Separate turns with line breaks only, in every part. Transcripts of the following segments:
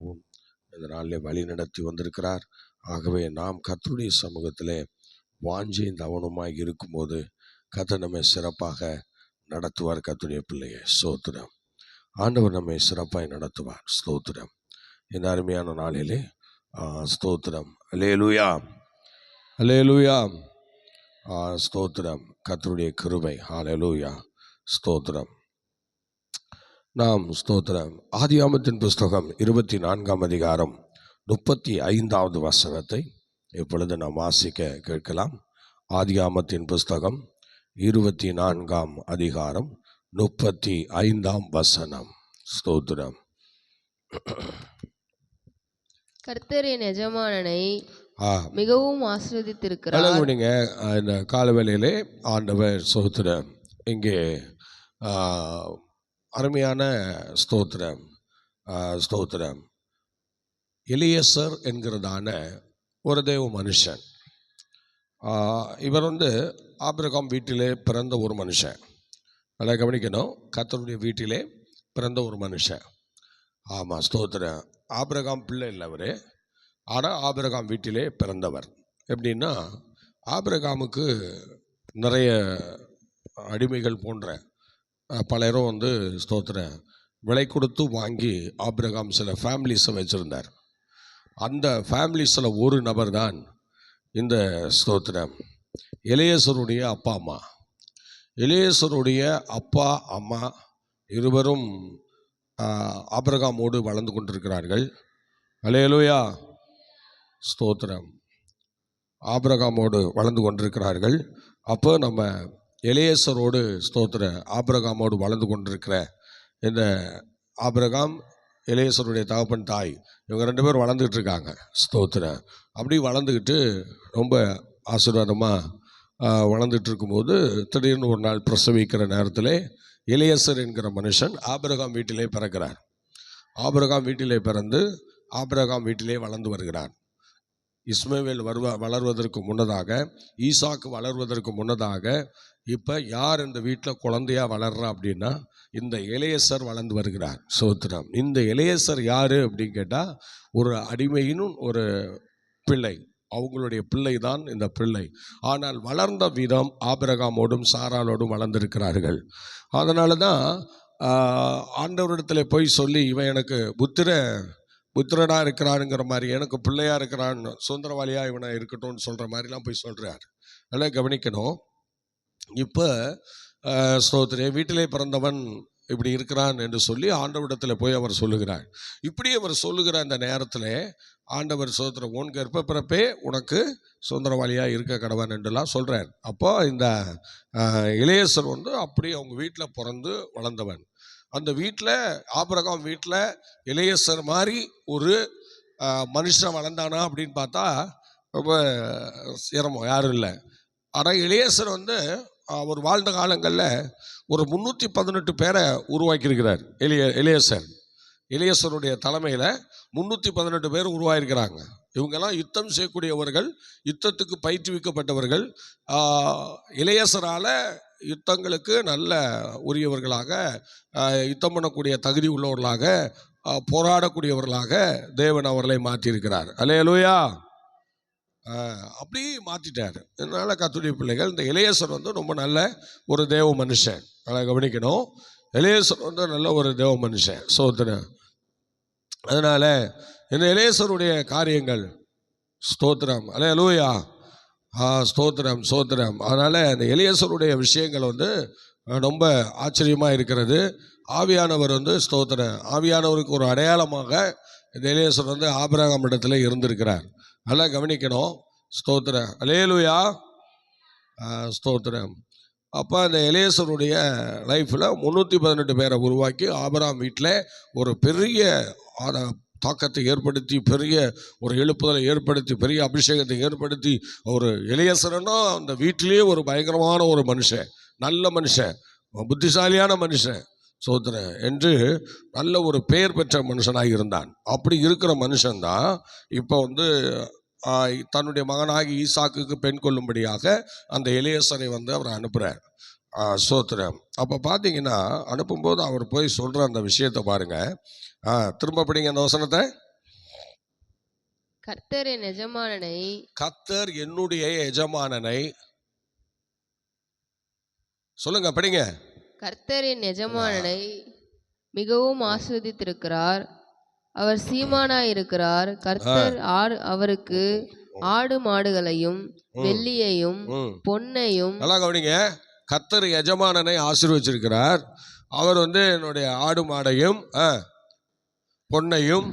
இந்த நாளிலே வழி நடத்தி வந்திருக்கிறார். ஆகவே நாம் கர்த்தருடைய சமூகத்திலே வாஞ்சியும் கவனமாய் இருக்கும்போது கர்த்தர் நம்மை சிறப்பாக நடத்துவார் கர்த்தருடைய பிள்ளையை. ஸ்தோத்திரம். ஆண்டவர் நம்மை சிறப்பாய் நடத்துவார். ஸ்தோத்திரம். இந்த அருமையான நாளிலே ஸ்தோத்திரம். அலேலுயா அலேலுயா ஆ, ஸ்தோத்திரம். கர்த்தருடைய கிருபை. ஹalleluya. ஸ்தோத்திரம். நாம் ஸ்தோத்திரம். ஆதியாமத்தின் புஸ்தகம் இருபத்தி நான்காம் அதிகாரம் முப்பத்தி ஐந்தாவது வசனத்தை இப்பொழுது நாம் வாசிக்க கேட்கலாம். ஆதியாமத்தின் புஸ்தகம் இருபத்தி நான்காம் அதிகாரம் முப்பத்தி ஐந்தாம் வசனம். ஸ்தோத்திரம்.
கர்த்தர் என் எஜமானனை மிகவும் ஆசீர்வதித்திருக்கிறார்.
இந்த காலவேளையிலே ஆண்டவர் ஸ்தோத்திரம். இங்கே அருமையான ஸ்தோத்திரம். ஸ்தோத்திரம். எலியசர் என்கிறதான ஒரு தெய்வ மனுஷன். இவர் வந்து ஆபிரகாம் வீட்டிலே பிறந்த ஒரு மனுஷன். நல்லா கவனிக்கணும். கத்தருடைய வீட்டிலே பிறந்த ஒரு மனுஷன். ஆமாம் ஸ்தோத்திரம். ஆபிரகாம் பிள்ளை இல்லை அவர். ஆனால் ஆபிரகாம் வீட்டிலே பிறந்தவர். எப்படின்னா ஆபிரகாமுக்கு நிறைய அடிமைகள் போன்ற பலரும் வந்து ஸ்தோத்திர விலை கொடுத்து வாங்கி ஆப்ரகாம் சில ஃபேமிலிஸை வச்சுருந்தார். அந்த ஃபேமிலிஸில் ஒரு நபர் தான் இந்த ஸ்தோத்திரம். இளையசருடைய அப்பா அம்மா. இளையசருடைய அப்பா அம்மா இருவரும் ஆஹ், ஆபிரகாமோடு வளர்ந்து கொண்டிருக்கிறார்கள். அலையலோயா! ஸ்தோத்திரம். ஆபிரகாமோடு வளர்ந்து கொண்டிருக்கிறார்கள். அப்போ நம்ம எலேசரோடு ஸ்தோத்திர ஆபிரகாமோடு வளர்ந்து கொண்டிருக்கிற இந்த ஆபிரகாம் இளையசருடைய தகப்பன் தாய் இவங்க ரெண்டு பேரும் வளர்ந்துக்கிட்டு இருக்காங்க. ஸ்தோத்திர. அப்படி வளர்ந்துக்கிட்டு ரொம்ப ஆசீர்வாதமாக வளர்ந்துட்டு இருக்கும்போது திடீர்னு ஒரு நாள் பிரசவிக்கிற நேரத்தில் இளையசர் என்கிற மனுஷன் ஆபிரகாம் வீட்டிலே பிறக்கிறார். ஆபிரகாம் வீட்டிலே பிறந்து ஆபிரகாம் வீட்டிலே வளர்ந்து வருகிறான். இஸ்மவேல் வருவ வளர்வதற்கு முன்னதாக ஈசாக்கு வளர்வதற்கு முன்னதாக இப்போ யார் இந்த வீட்டில் குழந்தையா வளர்றா அப்படின்னா இந்த இளையசர் வளர்ந்து வருகிறார். சோத்திரம். இந்த இளையசர் யார் அப்படின்னு கேட்டால் ஒரு அடிமையினும் ஒரு பிள்ளை. அவங்களுடைய பிள்ளை தான் இந்த பிள்ளை. ஆனால் வளர்ந்த விதம் ஆபிரகாமோடும் சாராலோடும் வளர்ந்திருக்கிறார்கள். அதனால தான் ஆண்டவரிடத்தில் போய் சொல்லி இவன் எனக்கு புத்திர புத்திரனாக இருக்கிறானுங்கிற மாதிரி எனக்கு பிள்ளையா இருக்கிறான் சுதந்திரவாளியா இவனை இருக்கட்டும்னு சொல்கிற மாதிரிலாம் போய் சொல்கிறார் நல்லா கவனிக்கணும். இப்போ ஸ்தோத்திரே வீட்டிலே பிறந்தவன் இப்படி இருக்கிறான் என்று சொல்லி ஆண்டவரிடத்தில் போய் அவர் சொல்லுகிறார். இப்படி அவர் சொல்லுகிற அந்த நேரத்தில் ஆண்டவர் சோத்திர உன் கற்ப பிறப்பே உனக்கு சுதந்திரவாளியாக இருக்க கடவன் என்றெல்லாம் சொல்கிறார் அப்போ இந்த இளையசர் வந்து அப்படி அவங்க வீட்டில் பிறந்து வளர்ந்தவன். அந்த வீட்டில் ஆபரகம் வீட்டில் இளையசர் மாதிரி ஒரு மனுஷன் வளர்ந்தானா அப்படின்னு பார்த்தா ரொம்ப சிரமம் யாரும் இல்லை. ஆனால் இளையசர் வந்து அவர் வாழ்ந்த காலங்களில் ஒரு முந்நூற்றி பதினெட்டு பேரை உருவாக்கியிருக்கிறார் எளிய இளையசர் இளையசருடைய தலைமையில் முந்நூற்றி பதினெட்டு பேர் உருவாயிருக்கிறாங்க. இவங்கெல்லாம் யுத்தம் செய்யக்கூடியவர்கள் யுத்தத்துக்கு பயிற்றுவிக்கப்பட்டவர்கள். இளையசரால் யுத்தங்களுக்கு நல்ல உரியவர்களாக யுத்தம் பண்ணக்கூடிய தகுதி உள்ளவர்களாக போராடக்கூடியவர்களாக தேவன் அவர்களை மாற்றியிருக்கிறார். அலையலூயா அப்படி மாற்றிட்டார் அதனால் கத்துடைய பிள்ளைகள் இந்த இளையசர் வந்து ரொம்ப நல்ல ஒரு தேவ மனுஷன். அதை கவனிக்கணும். இளையசர் வந்து நல்ல ஒரு தேவ மனுஷன். சோதனை. அதனால் இந்த எலேசருடைய காரியங்கள். ஸ்தோத்திரம். அலே லூயா ஆ ஸ்தோத்திரம் ஸ்தோத்திரம். அதனால் இந்த இளையசருடைய விஷயங்கள் வந்து ரொம்ப ஆச்சரியமாக இருக்கிறது. ஆவியானவர் வந்து ஸ்தோத்திரம் ஆவியானவருக்கு ஒரு அடையாளமாக இந்த இளையசர் வந்து ஆபிரகாம் இடத்துல இருந்திருக்கிறார். நல்லா கவனிக்கணும். ஸ்தோத்திரம் அலேலுயா ஸ்தோத்திரம். அப்போ அந்த எலேசருடைய லைஃப்பில் முந்நூற்றி பதினெட்டு பேரை உருவாக்கி ஆபராம் வீட்டில் ஒரு பெரிய தாக்கத்தை ஏற்படுத்தி பெரிய ஒரு எழுப்புதலை ஏற்படுத்தி பெரிய அபிஷேகத்தை ஏற்படுத்தி ஒரு இளையசரனா அந்த வீட்டிலேயே ஒரு பயங்கரமான ஒரு மனுஷன் நல்ல மனுஷன் புத்திசாலியான மனுஷன் சோதரன் என்று நல்ல ஒரு பெயர் பெற்ற மனுஷனாக இருந்தான். அப்படி இருக்கிற மனுஷன்தான் இப்போ வந்து தன்னுடைய மகனாகி ஈசாக்குக்கு பெண் கொள்ளும்படியாக அந்த இளையசரை வந்து அவர் அனுப்புகிறார் சோத்திரம் அப்போ பார்த்தீங்கன்னா அனுப்பும்போது அவர் போய் சொல்கிற அந்த விஷயத்தை பாருங்கள் ஆ, திரும்ப படிங்க அந்த வசனத்தை.
கர்த்தர் என் எஜமானனை.
கத்தர் என்னுடைய எஜமானனை. சொல்லுங்க படிங்க.
கர்த்தர் என் எஜமானனை மிகவும் ஆசிர்வதித்திருக்கிறார் அவர் சீமானாய் இருக்கிறார் கர்த்தர் ஆடு அவருக்கு ஆடு மாடுகளையும் வெள்ளியையும் பொன்னையும்
நல்லா கவனிங்க. கத்தர் எஜமானனை ஆசீர்வச்சிருக்கிறார். அவர் வந்து என்னுடைய ஆடு மாடையும் பொன்னையும்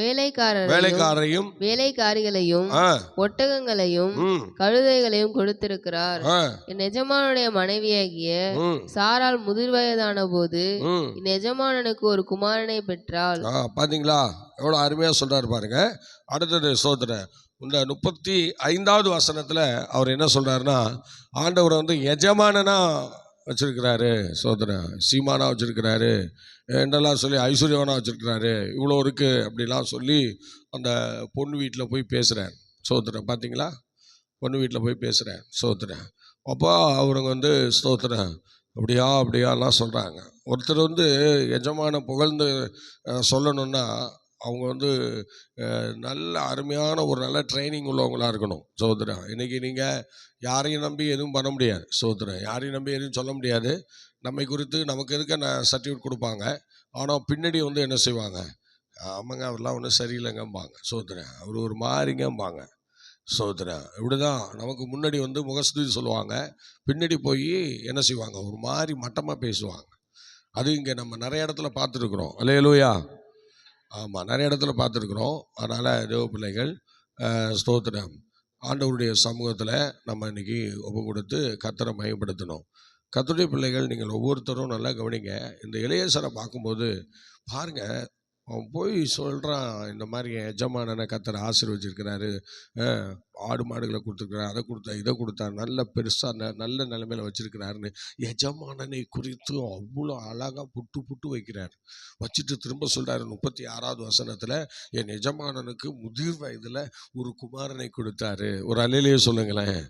வேலைக்காரரையும்
வேலைக்காரையும்
வேலைக்காரிகளையும் ஒட்டகங்களையும் கழுதைகளையும் கொடுத்திருக்கிறார். என் எஜமானுடைய மனைவியாகிய சாரால் முதிர் வயதான போது. என் எஜமானனுக்கு ஒரு குமாரனை பெற்றாள்.
ஆ, பாத்தீங்களா? எவ்வளோ அருமையாக சொல்றாரு பாருங்க. அடுத்தது சோதனை. இந்த முப்பத்தி ஐந்தாவது வசனத்துல அவர் என்ன சொல்றாருன்னா ஆண்டவர் வந்து எஜமானனா வச்சிருக்கிறாரு. சோதனை. சீமானா வச்சிருக்கிறாரு. என்றெல்லாம் சொல்லி ஐஸ்வர்யவனாக வச்சுருக்கிறாரு? இவ்வளோ இருக்கு அப்படிலாம் சொல்லி அந்த பொண்ணு வீட்டில் போய் பேசுகிறேன் சோத்துறேன் பார்த்தீங்களா பொண்ணு வீட்டில் போய் பேசுகிறேன் சோத்துறேன் அப்போ அவருங்க வந்து ஸ்தோத்திரம் அப்படியா அப்படியாலாம் சொல்கிறாங்க ஒருத்தர் வந்து எஜமான புகழ்ந்து சொல்லணுன்னா சொல்லணும்னா அவங்க வந்து நல்ல அருமையான ஒரு நல்ல ட்ரைனிங் உள்ளவங்களா இருக்கணும். சோதரா இன்னைக்கு நீங்கள் யாரையும் நம்பி எதுவும் பண்ண முடியாது. சோதரன் யாரையும் நம்பி எதுவும் சொல்ல முடியாது. நம்மை குறித்து நமக்கு இருக்க நான் சர்டிஃபிகேட் கொடுப்பாங்க. ஆனால் பின்னாடி வந்து என்ன செய்வாங்க? ஆமாங்க அவர்லாம் ஒன்றும் சரியில்லைங்கம்பாங்க. சோதரன் அவர் ஒரு மாதிரிங்கம்பாங்க. சோதரன் இப்படி தான் நமக்கு முன்னாடி வந்து முகஸ்துதி சொல்லுவாங்க. பின்னாடி போய் என்ன செய்வாங்க? ஒரு மாதிரி மட்டமாக பேசுவாங்க. அது இங்கே நம்ம நிறைய இடத்துல பார்த்துருக்குறோம். அல்லையலூயா ஆமாம் நிறைய இடத்துல பார்த்துருக்குறோம். அதனால் தேவ பிள்ளைகள் ஸ்தோத்திரம். ஆண்டவருடைய சமூகத்தில் நம்ம இன்றைக்கி ஒப்பு கொடுத்து கத்தரை மயப்படுத்தணும். கத்துடைய பிள்ளைகள் நீங்கள் ஒவ்வொருத்தரும் நல்லா கவனிங்க. இந்த இளையசரை பார்க்கும்போது பாருங்க அவன் போய் சொல்கிறான் இந்த மாதிரி என் எஜமானனை கத்தரை ஆசீர்வச்சிருக்கிறாரு. ஆடு மாடுகளை கொடுத்துருக்குறாரு அதை கொடுத்தா இதை கொடுத்தா நல்ல பெருசாக ந நல்ல நிலைமையில் வச்சுருக்கிறாருன்னு எஜமானனை குறித்து அவ்வளோ அழகாக புட்டு புட்டு வைக்கிறார். வச்சுட்டு திரும்ப சொல்கிறாரு முப்பத்தி ஆறாவது வசனத்தில் என் எஜமானனுக்கு முதிர் வயதில் ஒரு குமாரனை கொடுத்தாரு. ஒரு அலையிலேயே சொல்லுங்களேன்.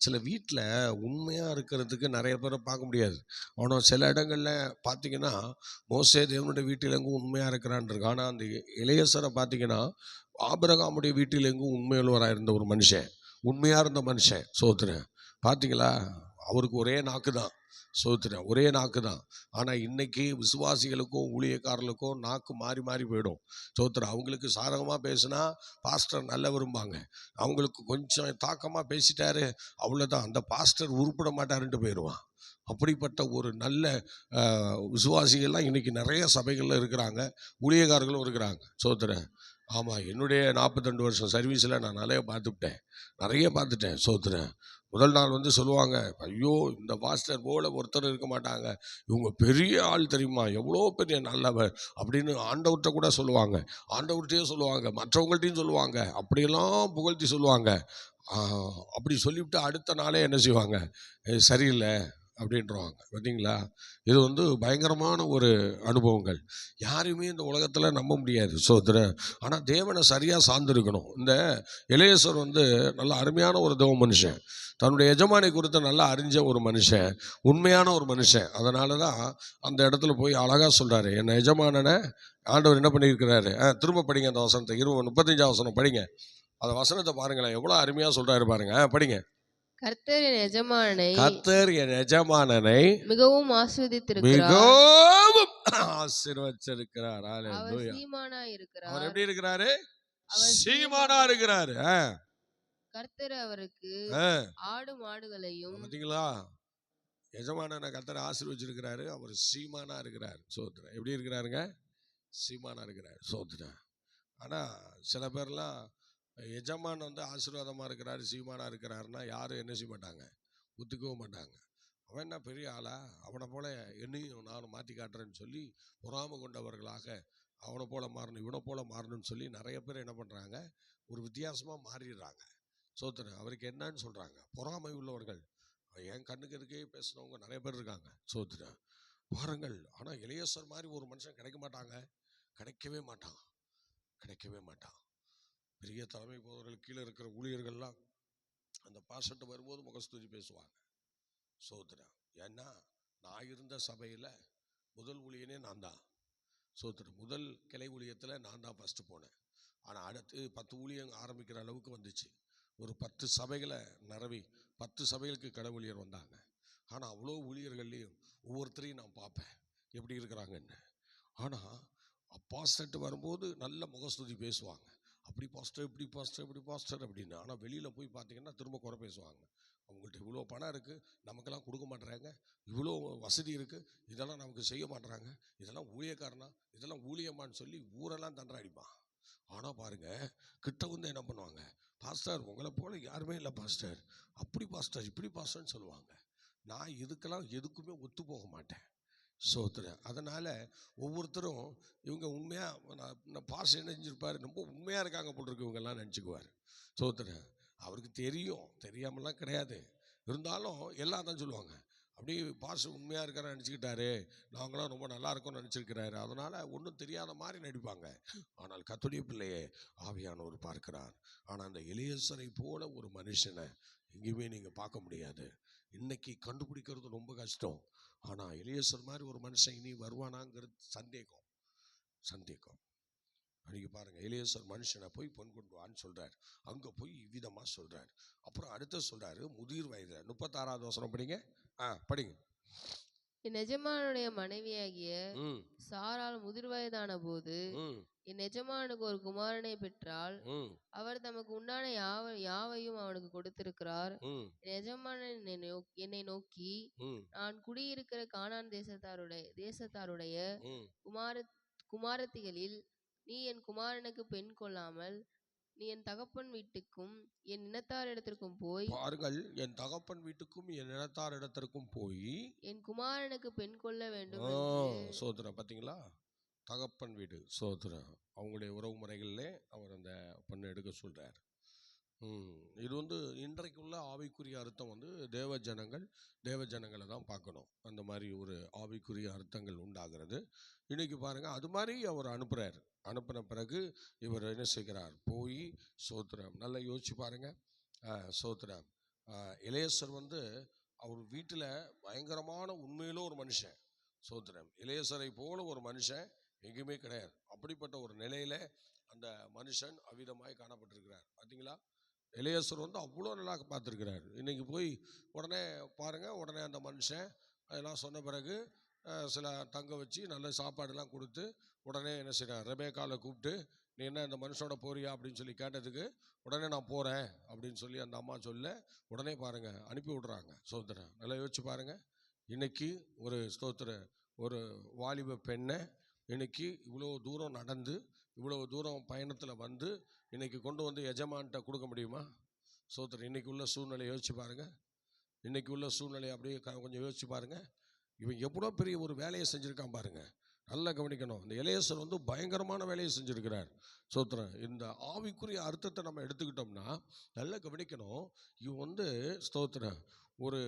சில வீட்டில் உண்மையாக இருக்கிறதுக்கு நிறைய பேரை பார்க்க முடியாது. ஆனால் சில இடங்களில் பார்த்தீங்கன்னா மோசே தேவனுடைய வீட்டில் எங்கும் உண்மையாக இருக்கிறான் இருக்கு ஆனால் அந்த இளையசரை பார்த்தீங்கன்னா ஆபரகாமுடைய வீட்டில் எங்கும் உண்மையுள்ளவராக இருந்த ஒரு மனுஷன். உண்மையாக இருந்த மனுஷன் சோத்துறேன் பார்த்தீங்களா அவருக்கு ஒரே நாக்கு தான் சோத்துறேன். ஒரே நாக்கு தான். ஆனால் இன்னைக்கு விசுவாசிகளுக்கும் ஊழியக்காரர்களுக்கும் நாக்கு மாறி மாறி போயிடும். சோத்துறேன் அவங்களுக்கு சாதகமாக பேசுனா பாஸ்டர் நல்ல விரும்பாங்க. அவங்களுக்கு கொஞ்சம் தாக்கமாக பேசிட்டாரு அவ்வளோதான் அந்த பாஸ்டர் உருப்பிட மாட்டாருன்ட்டு போயிடுவான். அப்படிப்பட்ட ஒரு நல்ல விசுவாசிகள்லாம் இன்றைக்கி நிறைய சபைகளில் இருக்கிறாங்க. ஊழியக்காரர்களும் இருக்கிறாங்க. சோத்துறேன் ஆமாம் என்னுடைய நாற்பத்தெண்டு வருஷம் சர்வீஸில் நான் நிறைய பார்த்துட்டேன் நிறைய பார்த்துட்டேன். சோத்துறேன் முதல் நாள் வந்து சொல்லுவாங்க ஐயோ இந்த பாஸ்டர் போல ஒருத்தர் இருக்க மாட்டாங்க. இவங்க பெரிய ஆள் தெரியுமா? எவ்வளோ பெரிய நல்லவர். அப்படின்னு ஆண்டவர்கிட்ட கூட சொல்லுவாங்க. ஆண்டவர்கிட்டயும் சொல்லுவாங்க மற்றவங்கள்ட்டையும் சொல்லுவாங்க அப்படியெல்லாம் புகழ்த்தி சொல்லுவாங்க. அப்படி சொல்லிவிட்டு அடுத்த நாளே என்ன செய்வாங்க? சரியில்லை. அப்படின்றவாங்க. பார்த்தீங்களா? இது வந்து பயங்கரமான ஒரு அனுபவங்கள். யாரையுமே இந்த உலகத்தில் நம்ப முடியாது ஸோ ஆனால் தேவனை சரியாக சார்ந்திருக்கணும். இந்த இளையசர் வந்து நல்ல அருமையான ஒரு தேவ மனுஷன். தன்னுடைய எஜமானி குறித்து நல்லா அறிஞ்ச ஒரு மனுஷன். உண்மையான ஒரு மனுஷன். அதனால தான் அந்த இடத்துல போய் அழகாக சொல்கிறாரு என்னை எஜமானனை ஆண்டவர் என்ன பண்ணியிருக்கிறாரு? ஆ, திரும்ப படிங்க அந்த வசனத்தை. இருபது முப்பத்தஞ்சாம் வசனம் படிங்க. அந்த வசனத்தை பாருங்களேன். எவ்வளோ அருமையாக சொல்கிறாரு பாருங்க. படிங்க.
கர்த்தர் என்
கத்தர் என் எஜமானனை
மிகவும் ஆஸ்வதித்திருக்கிறார்
மிகவும் ஹalleluya.
சீமானாய்
அவர்
இருக்கிறார்
எப்படி இருக்கிறாரு? சீமானா இருக்கிறாரு.
கர்த்தர் அவருக்கு. ஆடு மாடுகளையும்
பார்த்தீங்களா எஜமானனை கத்தரை ஆசீர்வச்சிருக்கிறாரு அவர் சீமானா இருக்கிறார். சோத்திரம் எப்படி இருக்கிறாருங்க? சீமானா இருக்கிறார். சோத்திரம் ஆனால் சில பேர்லாம் எஜமான் வந்து ஆசீர்வாதமாக இருக்கிறாரு சீமானாக இருக்கிறாருன்னா யாரும் என்ன செய்ய மாட்டாங்க? ஒத்துக்கவும் மாட்டாங்க. அவன் என்ன பெரிய ஆளா? அவனை போல என்னையும் நானும் மாற்றி காட்டுறேன்னு சொல்லி பொறாமை கொண்டவர்களாக அவனை போல மாறணும் இவனை போல மாறணும்னு சொல்லி நிறைய பேர் என்ன பண்ணுறாங்க ஒரு வித்தியாசமாக மாறிடுறாங்க. சோத்திரம் அவருக்கு என்னன்னு சொல்கிறாங்க பொறாமை உள்ளவர்கள். என் கண்ணுக்கு இருக்கே பேசுனவங்க நிறைய பேர் இருக்காங்க. சோத்திரம் பாருங்கள் ஆனால் இளையசர் மாதிரி ஒரு மனுஷன் கிடைக்க மாட்டாங்க. கிடைக்கவே மாட்டான். கிடைக்கவே மாட்டான். பெரிய தலைமை போதவர்கள் கீழே இருக்கிற ஊழியர்கள்லாம் அந்த பாசட்டு வரும்போது முகஸ்துதி பேசுவாங்க. சோத்திரம் ஏன்னா நான் இருந்த சபையில் முதல் ஊழியனே நான் தான். சோத்திரம் முதல் கிளை ஊழியத்தில் நான் தான் ஃபஸ்ட்டு போனேன். ஆனால் அடுத்து பத்து ஊழியம் ஆரம்பிக்கிற அளவுக்கு வந்துச்சு. ஒரு பத்து சபைகளை நிறவி பத்து சபைகளுக்கு கடவுளியர் வந்தாங்க. ஆனால் அவ்வளோ ஊழியர்கள்லேயும் ஒவ்வொருத்தரையும் நான் பார்ப்பேன். எப்படி இருக்கிறாங்கன்னு. ஆனால் பாஸ்டர்ட்டு வரும்போது நல்ல முகஸ்துதி பேசுவாங்க. அப்படி பாஸ்டர் இப்படி பாஸ்டர் இப்படி பாஸ்டர் அப்படின்னு. ஆனால் வெளியில் போய் பார்த்தீங்கன்னா திரும்ப குறை பேசுவாங்க. அவங்கள்ட்ட இவ்வளோ பணம் இருக்குது நமக்கெல்லாம் கொடுக்க மாட்டுறாங்க இவ்வளோ வசதி இருக்குது இதெல்லாம் நமக்கு செய்ய மாட்டுறாங்க இதெல்லாம் ஊழியக்காரனா இதெல்லாம் ஊழியமான்னு சொல்லி ஊரெல்லாம் தண்டராடிப்பான் ஆனால் பாருங்க கிட்ட வந்து என்ன பண்ணுவாங்க? பாஸ்டர் உங்களை போல் யாருமே இல்லை பாஸ்டர். அப்படி பாஸ்டர் இப்படி பாஸ்டர்னு சொல்லுவாங்க. நான் இதுக்கெல்லாம் எதுக்குமே ஒத்து போக மாட்டேன். சோத்துறேன் அதனால் ஒவ்வொருத்தரும் இவங்க உண்மையாக நான் பாஷை பாஸ் என்ன ரொம்ப உண்மையாக இருக்காங்க போல் இருக்கு இவங்கெல்லாம் நினச்சிக்குவார். சோத்துறேன் அவருக்கு தெரியும். தெரியாமலாம் கிடையாது. இருந்தாலும் எல்லாம் தான் சொல்லுவாங்க. அப்படி பாஸ் உண்மையாக இருக்கிற நினச்சிக்கிட்டாரு. நாங்களாம் ரொம்ப நல்லா இருக்கோம்னு நினச்சிருக்கிறாரு. அதனால் ஒன்றும் தெரியாத மாதிரி நடிப்பாங்க. ஆனால் கத்துடைய பிள்ளையே ஆவியானவர் பார்க்கிறார். ஆனால் அந்த இளையசரை போல ஒரு மனுஷனை எங்கேயுமே நீங்கள் பார்க்க முடியாது. இன்னைக்கு கண்டுபிடிக்கிறது ரொம்ப கஷ்டம். ஆனால் இளையசர் மாதிரி ஒரு மனுஷன் இனி வருவானாங்கிறது சந்தேகம். சந்தேகம். அன்றைக்கி பாருங்கள் இளையசர் மனுஷனை போய் பொன் கொண்டு வான்னு சொல்கிறார் அங்கே போய் இவ்விதமாக சொல்கிறார் அப்புறம் அடுத்து சொல்கிறாரு முதிர் வயதில் முப்பத்தாறாவது வசனம் படிங்க. ஆ படிங்க.
என் எஜமானுடைய மனைவியாகிய சாரால் முதிர் வயதான போது என் எஜமானுக்கு ஒரு குமாரனை பெற்றால் அவர் தமக்கு உண்டான யாவ யாவையும் அவனுக்கு கொடுத்திருக்கிறார். என் எஜமானன் என்னை நோக்- என்னை நோக்கி நான் குடியிருக்கிற கானான் தேசத்தாருடைய தேசத்தாருடைய குமார குமாரத்திகளில் நீ என் குமாரனுக்கு பெண் கொள்ளாமல் நீ என் தகப்பன் வீட்டுக்கும் என் இனத்தாரிடத்திற்கும் போய்
பாருங்கள் என் தகப்பன் வீட்டுக்கும் என் இனத்தார் இடத்திற்கும் போய்
என் குமாரனுக்கு பெண் கொள்ள வேண்டும்
சோதரன் பார்த்தீங்களா தகப்பன் வீடு சோதரம் அவங்களுடைய உறவு முறைகளிலே அவர் அந்த பெண்ணை எடுக்க சொல்கிறார் இது வந்து இன்றைக்குள்ள ஆவிக்குரிய அர்த்தம் வந்து தேவ ஜனங்கள் தேவ ஜனங்களை தான் பார்க்கணும். அந்த மாதிரி ஒரு ஆவிக்குரிய அர்த்தங்கள் உண்டாகிறது. இன்னைக்கு பாருங்கள் அது மாதிரி அவர் அனுப்புகிறார் அனுப்பின பிறகு இவர் என்ன செய்கிறார்? போய் சோத்திரம் நல்லா யோசிச்சு பாருங்கள் சோத்ரம் சோத்திரம் இளையசர் வந்து அவர் வீட்டில் பயங்கரமான உண்மையிலோ ஒரு மனுஷன் சோத்திரம் இளையசரை போல ஒரு மனுஷன் எங்கேயுமே கிடையாது. அப்படிப்பட்ட ஒரு நிலையில் அந்த மனுஷன் அவ்விதமாய் காணப்பட்டிருக்கிறார். பார்த்தீங்களா? இளையசர் வந்து அவ்வளோ நல்லா பார்த்துருக்கிறார். இன்றைக்கி போய் உடனே பாருங்கள் உடனே அந்த மனுஷன் அதெல்லாம் சொன்ன பிறகு சில தங்க வச்சு நல்ல சாப்பாடுலாம் கொடுத்து உடனே என்ன செய்கிறார் காலை கூப்பிட்டு நீ என்ன இந்த மனுஷனோட போறியா? அப்படின்னு சொல்லி கேட்டதுக்கு உடனே நான் போகிறேன் அப்படின்னு சொல்லி அந்த அம்மா சொல்ல உடனே பாருங்கள் அனுப்பி விடுறாங்க சோதரன் நல்லா யோசிச்சு பாருங்க. இன்றைக்கி ஒரு ஸ்தோத்திர ஒரு வாலிப பெண்ணை இன்னைக்கு இவ்வளோ தூரம் நடந்து இவ்வளோ தூரம் பயணத்தில் வந்து இன்னைக்கு கொண்டு வந்து எஜமான்கிட்ட கொடுக்க முடியுமா? சோத்திரம் இன்னைக்கு உள்ள சூழ்நிலையை யோசிச்சு பாருங்கள் இன்னைக்கு உள்ள சூழ்நிலையை அப்படியே கொஞ்சம் யோசிச்சு பாருங்க. இவன் எவ்வளோ பெரிய ஒரு வேலையை செஞ்சுருக்கான் பாருங்கள் நல்லா கவனிக்கணும். இந்த இளையசர் வந்து பயங்கரமான வேலையை செஞ்சுருக்கிறார். சோத்திரம் இந்த ஆவிக்குரிய அர்த்தத்தை நம்ம எடுத்துக்கிட்டோம்னா நல்லா கவனிக்கணும். இவன் வந்து ஸ்தோத்திரம் ஒரு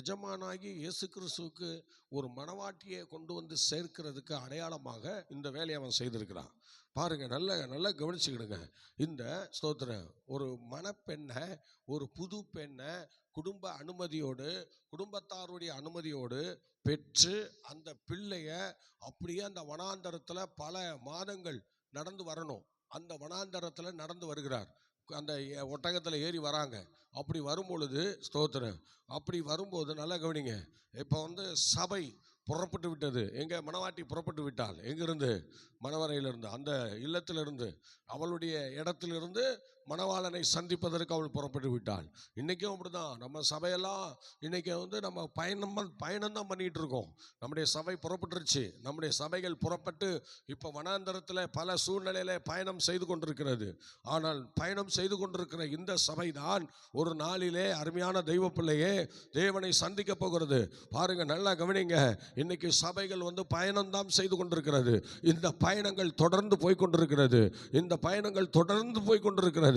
எஜமானாகி இயேசு கிறிஸ்துவுக்கு ஒரு மனவாட்டியை கொண்டு வந்து சேர்க்கிறதுக்கு அடையாளமாக இந்த வேலையை அவன் செய்திருக்கிறான். பாருங்க நல்ல நல்லா கவனிச்சுக்கிடுங்க. இந்த ஸ்தோத்திரம் ஒரு மணப்பெண்ணை ஒரு புது பெண்ணை குடும்ப அனுமதியோடு குடும்பத்தாருடைய அனுமதியோடு பெற்று அந்த பிள்ளைய அப்படியே அந்த வனாந்தரத்தில் பல மாதங்கள் நடந்து வரணும். அந்த வனாந்தரத்தில் நடந்து வருகிறார். அந்த ஒட்டகத்தில் ஏறி வராங்க. அப்படி வரும் பொழுது ஸ்தோத்திரம். அப்படி வரும்போது நல்லா கவனிங்க. இப்போ வந்து சபை புறப்பட்டு விட்டது. எங்கே மணவாட்டி புறப்பட்டு விட்டாள். எங்கிருந்து? மணவரையிலிருந்து. அந்த இல்லத்திலிருந்து. அவளுடைய இடத்திலிருந்து மணவாளனை சந்திப்பதற்கு அவள் புறப்பட்டு விட்டாள். இன்றைக்கும் அப்படிதான். நம்ம சபையெல்லாம் இன்றைக்கி வந்து நம்ம பயணம் பயணம் தான் இருக்கோம் நம்முடைய சபை புறப்பட்டுருச்சு. நம்முடைய சபைகள் புறப்பட்டு இப்போ வனாந்தரத்தில் பல சூழ்நிலையில் பயணம் செய்து கொண்டிருக்கிறது. ஆனால் பயணம் செய்து கொண்டிருக்கிற இந்த சபை தான் ஒரு நாளிலே அருமையான தெய்வ பிள்ளையே தேவனை சந்திக்க போகிறது. பாருங்கள் நல்லா கவனிங்க. இன்னைக்கு சபைகள் வந்து பயணம் தான் செய்து கொண்டிருக்கிறது. இந்த பயணங்கள் தொடர்ந்து போய் கொண்டிருக்கிறது. இந்த பயணங்கள் தொடர்ந்து போய்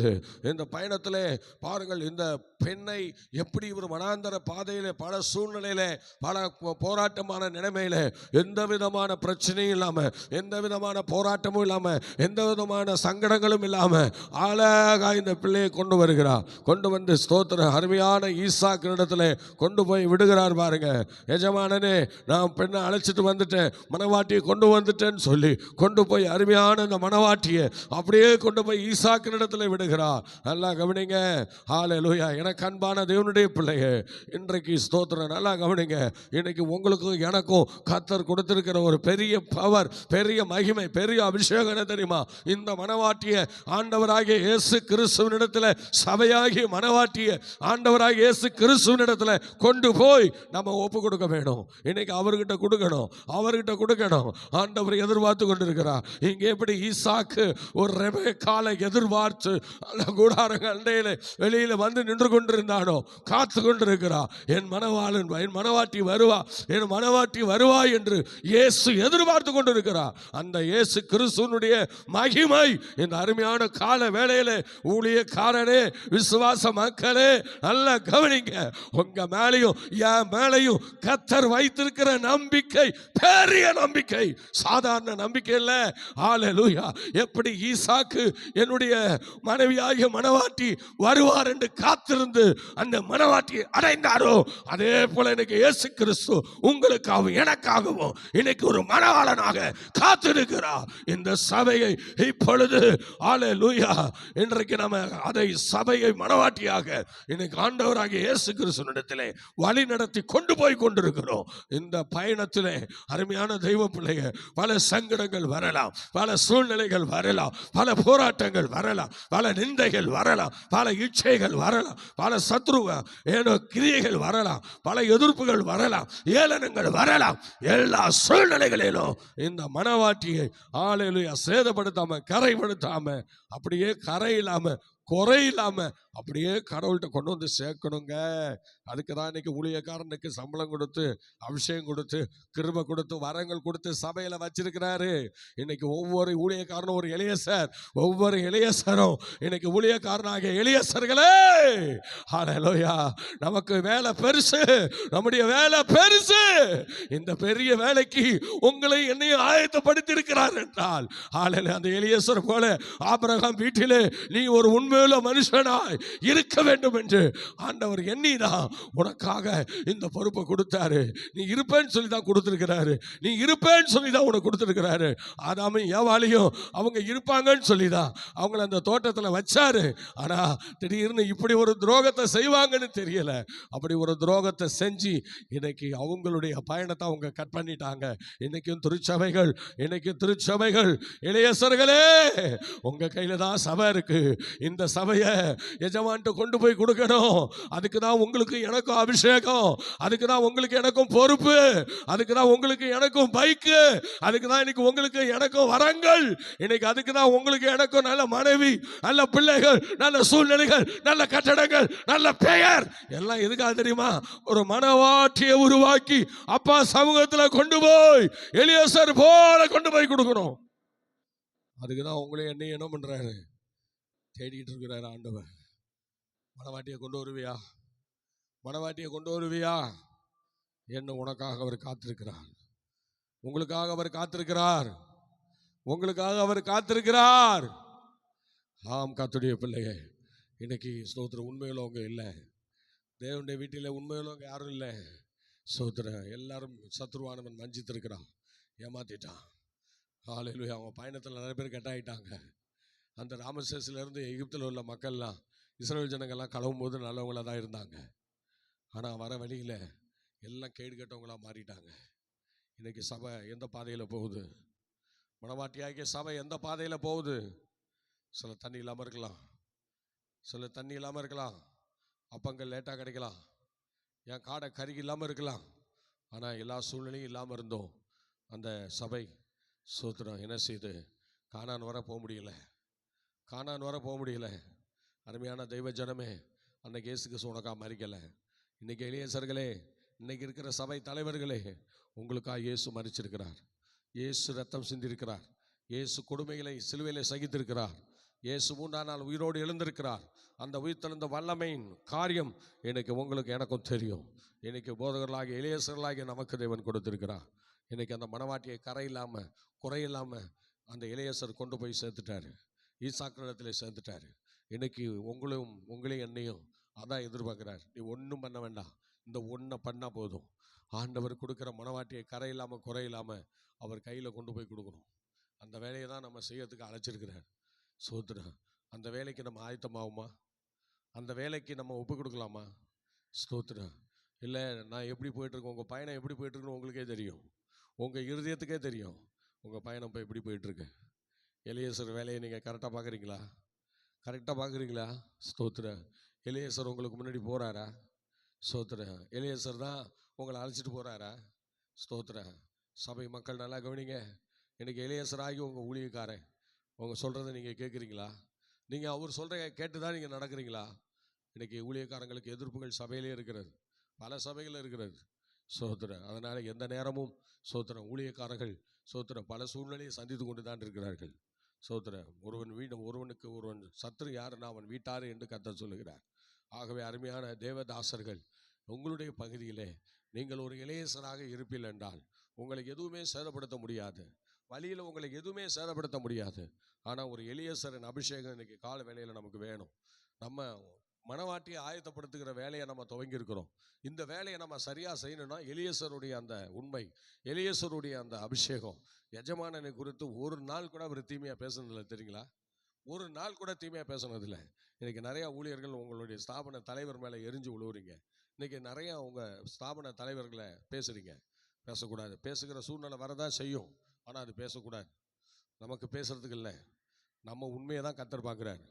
இருக்கிறது இந்த பயணத்தில் பாருங்கள் இந்த பெண்ணை எப்படி ஒரு மனாந்தர பாதையில் பல சூழ்நிலையில பல போராட்டமான நிலைமையில எந்த விதமான பிரச்சனையும் இல்லாமல் எந்த விதமான போராட்டமும் இல்லாமல் எந்த விதமான சங்கடங்களும் இல்லாமல் அழகா இந்த பிள்ளையை கொண்டு வருகிறார். கொண்டு வந்து ஸ்தோத்திர அருமையான ஈசாக்கினிடத்துல கொண்டு போய் விடுகிறார் பாருங்க. எஜமானனே நான் பெண்ணை அழைச்சிட்டு வந்துட்டேன். மனவாட்டியை கொண்டு வந்துட்டேன்னு சொல்லி கொண்டு போய் அருமையான இந்த மனவாட்டியை அப்படியே கொண்டு போய் ஈசாக்கினிடத்துல விடுகிறார் நல்லா கவனிங்க. ஹalleluya எனக்கு அன்பான தேவனுடைய பிள்ளையே இன்றைக்கு ஸ்தோத்திரம். நல்லா கவனிங்க. இன்னைக்கு உங்களுக்கும் எனக்கும் கத்தர் கொடுத்திருக்கிற ஒரு பெரிய பவர் பெரிய மகிமை பெரிய அபிஷேகம் என்ன தெரியுமா? இந்த மனவாட்டிய ஆண்டவராகிய இயேசு கிறிஸ்துவனிடத்துல சபையாகிய மனவாட்டிய ஆண்டவராகிய இயேசு கிறிஸ்துவனிடத்தில் கொண்டு போய் நம்ம ஒப்பு கொடுக்க வேணும். இன்னைக்கு அவர்கிட்ட கொடுக்கணும். அவர்கிட்ட கொடுக்கணும். ஆண்டவர் எதிர்பார்த்து கொண்டிருக்கிறார். இங்கே எப்படி ஈசாக்கு ஒரு ரெபேக்காலை எதிர்பார்த்து அந்த கூடாரங்க அண்டையில வெளியில வந்து நின்று கொண்டிருந்தானோ? காத்து கொண்டிருக்கிறான் என் மனவாளன் என் மனவாட்டி வருவா என் மனவாட்டி வருவா என்று இயேசு எதிர்பார்த்து கொண்டிருக்கிறார். அந்த இயேசு கிறிஸ்துவனுடைய மகிமை. இந்த அருமையான கால வேளையில் ஊழியக்காரனே விசுவாச மக்களே நல்லா கவனிங்க. உங்க மேலையும் என் மேலையும் கத்தர் வைத்திருக்கிற நம்பிக்கை பெரிய நம்பிக்கை. சாதாரண நம்பிக்கை இல்லை. ஹalleluya எப்படி ஈசாக்கு என்னுடைய மனைவியாகிய மனவாட்டி வருவார் என்று காத்திருந்து அந்த மனவாட்டியை அடைந்தாரோ அதே போல எனக்கு இயேசு கிறிஸ்து உங்களுக்காகவும் எனக்காகவும் இன்னைக்கு ஒரு மனவாளனாக காத்திருக்கிறார். இந்த சபையை இப்பொழுது ஹalleluya இன்றைக்கு நம்ம அதை சபையை மனவாட்டியாக இன்னைக்கு ஆண்டவராகிய இயேசு கிறிஸ்துவிடத்திலே வழி நடத்தி கொண்டு போய் கொண்டிருக்கிறோம். இந்த பயணத்திலே அருமையான தெய்வ பிள்ளைய பல சங்கடங்கள் வரலாம் பல சூழ்நிலைகள் வரலாம் பல போராட்டங்கள் வரலாம் பல நிந்தைகள் வரலாம் பல இச்சைகள் வரலாம் பல சத்ருவ ஏனோ கிரியைகள் வரலாம் பல எதிர்ப்புகள் வரலாம் ஏளனங்கள் வரலாம். எல்லா சூழ்நிலைகளிலும் இந்த மனவாட்டியை ஆலையிலுயா சேதப்படுத்தாம கரைப்படுத்தாம அப்படியே கரை இல்லாம குறையில்லாம அப்படியே கடவுள்கிட்ட கொண்டு வந்து சேர்க்கணுங்க. அதுக்கு தான் இன்னைக்கு ஊழியக்காரனுக்கு சம்பளம் கொடுத்து அபிஷேகம் கொடுத்து கிருப கொடுத்து வரங்கள் கொடுத்து சபையில வச்சிருக்கிறாரு. இன்னைக்கு ஒவ்வொரு ஊழியக்காரனும் ஒரு இளையசர் ஒவ்வொரு இளையசரும் இன்னைக்கு ஊழியக்காரனாகிய இளையசர்களே ஹalleluya! நமக்கு வேலை பெருசு நம்முடைய வேலை பெருசு. இந்த பெரிய வேலைக்கு உங்களை என்னையும் ஆயத்தப்படுத்தி இருக்கிறார் என்றால் ஹalleluya! அந்த எளியசர் போல ஆபரகம் வீட்டிலே நீ ஒரு உண்மை உள்ள மனுஷனாய் இருக்க வேண்டும் என்று ஆண்டவர் எண்ணிதான் உனக்காக இந்த பொறுப்பை கொடுத்தாரு. நீ இருப்பேன்னு சொல்லி தான் கொடுத்துருக்கிறாரு. நீ இருப்பேன்னு சொல்லி தான் உனக்கு கொடுத்துருக்கிறாரு. ஆதாமும் ஏவாளியும் அவங்க இருப்பாங்கன்னு சொல்லி தான் அவங்கள அந்த தோட்டத்தில் வச்சாரு. ஆனா திடீர்னு இப்படி ஒரு துரோகத்தை செய்வாங்கன்னு தெரியல. அப்படி ஒரு துரோகத்தை செஞ்சு இன்னைக்கு அவங்களுடைய பயணத்தை அவங்க கட் பண்ணிட்டாங்க. இன்னைக்கும் திருச்சபைகள் இன்னைக்கும் திருச்சபைகள். இளையசர்களே உங்க கையில் தான் சபை இருக்கு. இந்த சபையை எஜமான்ட்டு கொண்டு போய் கொடுக்கணும். அதுக்கு தான் உங்களுக்கு எனக்கும் அபிஷேகம். அதுக்கு தான் உங்களுக்கு எனக்கும் பொறுப்பு. அதுக்கு தான் உங்களுக்கு எனக்கும் பைக்கு. அதுக்கு தான் இன்னைக்கு உங்களுக்கு எனக்கும் வரங்கள். இன்னைக்கு அதுக்கு தான் உங்களுக்கு எனக்கும் நல்ல மனைவி நல்ல பிள்ளைகள் நல்ல சூழ்நிலைகள் நல்ல கட்டடங்கள் நல்ல பெயர். எல்லாம் எதுக்காக தெரியுமா? ஒரு மனவாற்றியை உருவாக்கி அப்பா சமூகத்தில் கொண்டு போய் எளியசர் போல கொண்டு போய் கொடுக்கணும். அதுக்கு தான் உங்களே என்ன என்ன பண்றாரு? தேடிக்கிட்டு இருக்கிறாரு ஆண்டவர். மனவாட்டியை கொண்டு வருவியா? மனவாட்டியை கொண்டு வருவியா? என்ன உனக்காக அவர் காத்திருக்கிறார். உங்களுக்காக அவர் காத்திருக்கிறார். உங்களுக்காக அவர் காத்திருக்கிறார். ஆம் காத்துடைய பிள்ளையே இன்னைக்கு ஸ்தோத்திர உண்மையுள்ளவங்க இல்லை. தேவனுடைய வீட்டில் உண்மையுள்ளவங்க யாரும் இல்லை. ஸ்தோத்திர எல்லாரும் சத்ருவானவன் வஞ்சித்திருக்கிறான். ஏமாத்திட்டான். காலையில் அவன் பயணத்தில் நிறைய பேர் கட்டாயிட்டாங்க. அந்த ராமசேஸ்லேருந்து எகிப்தில் உள்ள மக்கள்லாம் இஸ்ரேல் ஜனங்கள்லாம் கிளம்பும்போது நல்லவங்களாக தான் இருந்தாங்க. ஆனால் வர வழியில் எல்லாம் கேடு கட்டவங்களாக மாறிட்டாங்க. இன்றைக்கி சபை எந்த பாதையில் போகுது? மனவாட்டியாகிய சபை எந்த பாதையில் போகுது? சில தண்ணி இல்லாமல் இருக்கலாம். சில தண்ணி இல்லாமல் இருக்கலாம். அப்பங்கள் லேட்டாக கிடைக்கலாம். என் காடை கருகி இல்லாமல் இருக்கலாம். ஆனால் எல்லா சூழ்நிலையும் இல்லாமல் இருந்தோம். அந்த சபை சூத்திரம் என்ன செய்து? காணான் வர போக முடியலை. காணான் வர போக முடியல. அருமையான தெய்வ ஜனமே அன்னைக்கு இயேசுக்கு உனக்காக மறிக்கலை இன்றைக்கி இளையசர்களே இன்னைக்கு இருக்கிற சபை தலைவர்களே உங்களுக்காக இயேசு மறிச்சிருக்கிறார் இயேசு ரத்தம் சிந்திருக்கிறார். இயேசு கொடுமைகளை சிலுவையிலே சகித்திருக்கிறார். இயேசு மூன்றாம் நாள் உயிரோடு எழுந்திருக்கிறார். அந்த உயிர் தெழுந்த வல்லமையின் காரியம் எனக்கு உங்களுக்கு எனக்கும் தெரியும். இன்னைக்கு போதகர்களாகி இளையசர்களாகி நமக்கு தேவன் கொடுத்திருக்கிறார். இன்னைக்கு அந்த மனவாட்டியை கரை இல்லாமல் குறையில்லாமல் அந்த இளையசர் கொண்டு போய் சேர்த்துட்டாரு. ஈசாக்கிடத்தில் சேர்ந்துட்டார். இன்னைக்கு உங்களையும் உங்களையும் என்னையும் அதான் எதிர்பார்க்குறார். நீ ஒன்றும் பண்ண வேண்டாம். இந்த ஒன்றை பண்ணால் போதும். ஆண்டவர் கொடுக்குற மனவாட்டியை கரை இல்லாமல் குறை இல்லாமல் அவர் கையில் கொண்டு போய் கொடுக்கணும். அந்த வேலையை தான் நம்ம செய்யறதுக்கு அழைச்சிருக்கிறார். சோத்ரா அந்த வேலைக்கு நம்ம ஆயத்தமாகுமா அந்த வேலைக்கு நம்ம ஒப்பு கொடுக்கலாமா? ஸ்தோத்ரா இல்லை நான் எப்படி போயிட்டுருக்கேன் உங்கள் பயணம் எப்படி போயிட்டுருக்குன்னு உங்களுக்கே தெரியும். உங்கள் இருதயத்துக்கே தெரியும். உங்கள் பயணம் இப்போ எப்படி போயிட்டுருக்கு எலியேசர் வேலையை நீங்கள் கரெக்டாக பார்க்குறீங்களா கரெக்டாக பார்க்குறீங்களா ஸ்தோத்ர எலியேசர் உங்களுக்கு முன்னாடி போகிறாரா ஸ்தோத்ர எலியேசர் தான் உங்களை அழைச்சிட்டு போகிறாரா ஸ்தோத்திர. சபை மக்கள் நல்லா கவனிங்க. எனக்கு எலியேசர் ஆகி உங்கள் ஊழியக்காரன். உங்கள் சொல்கிறத நீங்கள் கேட்குறீங்களா நீங்கள் அவர் சொல்கிற கேட்டு தான் நீங்கள் நடக்கிறீங்களா? இன்றைக்கி ஊழியக்காரங்களுக்கு எதிர்ப்புகள் சபையிலே இருக்கிறது. பல சபைகள் இருக்கிறது. சோத்திரம் அதனால் எந்த நேரமும் சோத்திரம் ஊழியக்காரர்கள் சோத்திரம் பல சூழ்நிலையை சந்தித்து கொண்டு தான் இருக்கிறார்கள். சோதர ஒருவன் வீடு ஒருவனுக்கு ஒருவன் சத்துரு யாருன்னா அவன் வீட்டார் என்று கத்த சொல்லுகிறார். ஆகவே அருமையான தேவதாசர்கள் உங்களுடைய பகுதியிலே நீங்கள் ஒரு இளையசராக இருப்பீர்கள் என்றால் உங்களை எதுவுமே சேதப்படுத்த முடியாது. வழியில் உங்களை எதுவுமே சேதப்படுத்த முடியாது. ஆனால் ஒரு இளையசரின் அபிஷேகம் இன்னைக்கு கால வேலையில் நமக்கு வேணும். நம்ம மனவாட்டியை ஆயத்தப்படுத்துகிற வேலையை நம்ம துவங்கியிருக்கிறோம். இந்த வேலையை நம்ம சரியாக செய்யணும்னா எலியசருடைய அந்த உண்மை எலியசருடைய அந்த அபிஷேகம் எஜமானனை குறித்து ஒரு நாள் கூட அவர் தீமையாக பேசுனதில்லை தெரியுங்களா? ஒரு நாள் கூட தீமையாக பேசுனதில்லை. இன்றைக்கி நிறையா ஊழியர்கள் உங்களுடைய ஸ்தாபன தலைவர் மேலே எரிஞ்சு விழுவுறீங்க இன்னைக்கு நிறையா உங்கள் ஸ்தாபன தலைவர்களை பேசுகிறீங்க பேசக்கூடாது. பேசுகிற சூழ்நிலை வரதான் செய்யும். ஆனால் அது பேசக்கூடாது. நமக்கு பேசுறதுக்கு இல்லை. நம்ம உண்மையை தான் கத்தர் பார்க்குறாரு.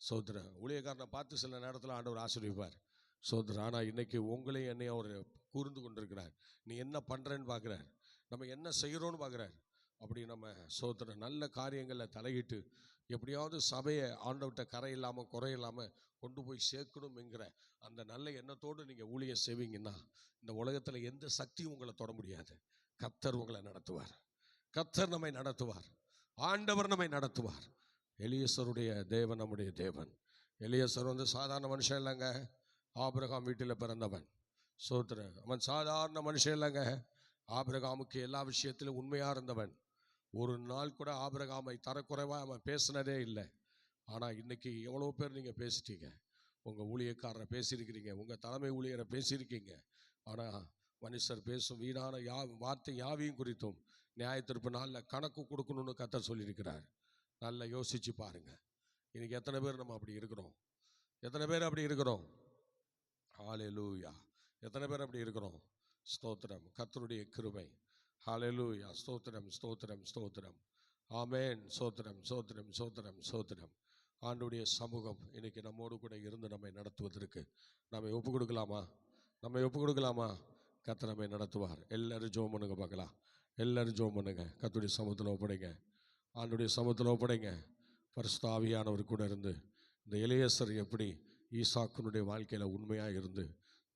சோதர ஊழியக்காரனை பார்த்து சில நேரத்தில் ஆண்டவர் ஆசிரியப்பார் சோதர ஆனால் இன்னைக்கு உங்களையும் என்னையும் அவர் கூர்ந்து கொண்டிருக்கிறார். நீ என்ன பண்ணுறேன்னு பார்க்குறார். நம்ம என்ன செய்கிறோன்னு பார்க்குறார். அப்படி நம்ம சோதர நல்ல காரியங்களில் தலையிட்டு எப்படியாவது சபையை ஆண்டவர்கிட்ட கரை இல்லாமல் குறை இல்லாமல் கொண்டு போய் சேர்க்கணும்ங்கிற அந்த நல்ல எண்ணத்தோடு நீங்கள் ஊழியம் செய்வீங்கன்னா இந்த உலகத்தில் எந்த சக்தியும் உங்களை தொட முடியாது. கத்தர் உங்களை நடத்துவார். கத்தர் நம்மை நடத்துவார். ஆண்டவர் நம்மை நடத்துவார். எலியசருடைய தேவன் நம்முடைய தேவன். எலியசர் வந்து சாதாரண மனுஷன் இல்லைங்க. ஆபிரகாம் வீட்டில் பிறந்தவன். சோத்ர அவன் சாதாரண மனுஷன் இல்லைங்க. ஆபிரகாமுக்கு எல்லா விஷயத்திலும் உண்மையாக இருந்தவன். ஒரு நாள் கூட ஆபிரகாமை தரக்குறைவாக அவன் பேசினதே இல்லை. ஆனால் இன்னைக்கு எவ்வளோ பேர் நீங்கள் பேசிட்டீங்க? உங்கள் ஊழியக்காரரை பேசியிருக்கிறீங்க. உங்கள் தலைமை ஊழியரை பேசியிருக்கீங்க. ஆனால் மனுஷர் பேசும் வீணான யா வார்த்தை யாவையும் குறித்தும் நியாயத்திற்பு நாளில் கணக்கு கொடுக்கணும்னு கத்தர் சொல்லியிருக்கிறார். நல்லா யோசிச்சு பாருங்க. இன்னைக்கு எத்தனை பேர் நம்ம அப்படி இருக்கிறோம்? எத்தனை பேர் அப்படி இருக்கிறோம்? ஹாலெலூயா எத்தனை பேர் அப்படி இருக்கிறோம்? ஸ்தோத்திரம். கத்தருடைய கிருமை ஹாலெலூயா ஸ்தோத்திரம் ஸ்தோத்திரம் ஸ்தோத்திரம். ஆமேன் சோத்திரம் சோத்திரம் சோத்திரம் சோத்திரம் ஆண்டுடைய சமூகம் இன்னைக்கு நம்மோடு கூட இருந்து நம்மை நடத்துவதற்கு நம்மை ஒப்பு கொடுக்கலாமா? நம்மை ஒப்பு கொடுக்கலாமா? கர்த்தர் நம்மை நடத்துவார். எல்லாரும் ஜோம் பண்ணுங்க பார்க்கலாம். எல்லாரும் ஜோம் பண்ணுங்க. கத்துடைய சமூகத்தில் ஒப்படைங்க. ஆண்டுடைய சமூகத்தில் ஒப்படைங்க. பரிசுத்தாவியானவர் கூட இருந்து இந்த இளையசர் எப்படி ஈசாக்கினுடைய வாழ்க்கையில் உண்மையாக இருந்து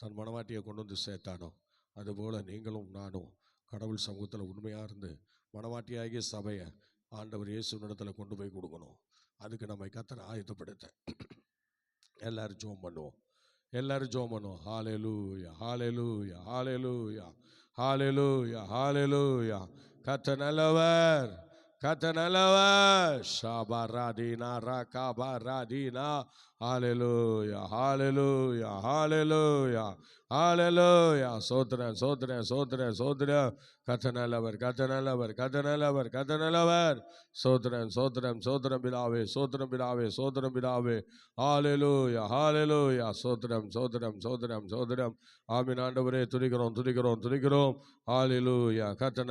தன் மனவாட்டியை கொண்டு வந்து சேர்த்தானோ அதுபோல் நீங்களும் நானும் கடவுள் சமூகத்தில் உண்மையாக இருந்து மனவாட்டியாகிய சபையை ஆண்டவர் இயேசு இடத்துல கொண்டு போய் கொடுக்கணும். அதுக்கு நம்ம கத்தனை ஆயுதப்படுத்த எல்லோரும் ஜோம் பண்ணுவோம். எல்லாரும் ஜோம் பண்ணுவோம். Hallelujah hallelujah hallelujah hallelujah hallelujah கத்த நல்லவர். கத்த நல்லவர் ஷாபாராதீனா ராகாபாராதீனா. ஹாலேலூயா ஹாலேலூயா ஹாலேலூயா ஹாலேலூயா சோத்திரன் சோத்திரன் சோத்திரன் சோத்திரம். கத்த நல்லவர் கத்த நல்லவர் கத்த நல்லவர் கத்த நல்லவர் சோத்திரன் சோத்திரம் சோத்திரம் பிதாவே. சோத்திரம் பிதாவே சோத்திரம் பிதாவே ஹாலேலூயா ஹாலேலூயா ஆண்டவரே துதிக்கிறோம் துதிக்கிறோம் துதிக்கிறோம். ஹாலேலூயா கத்த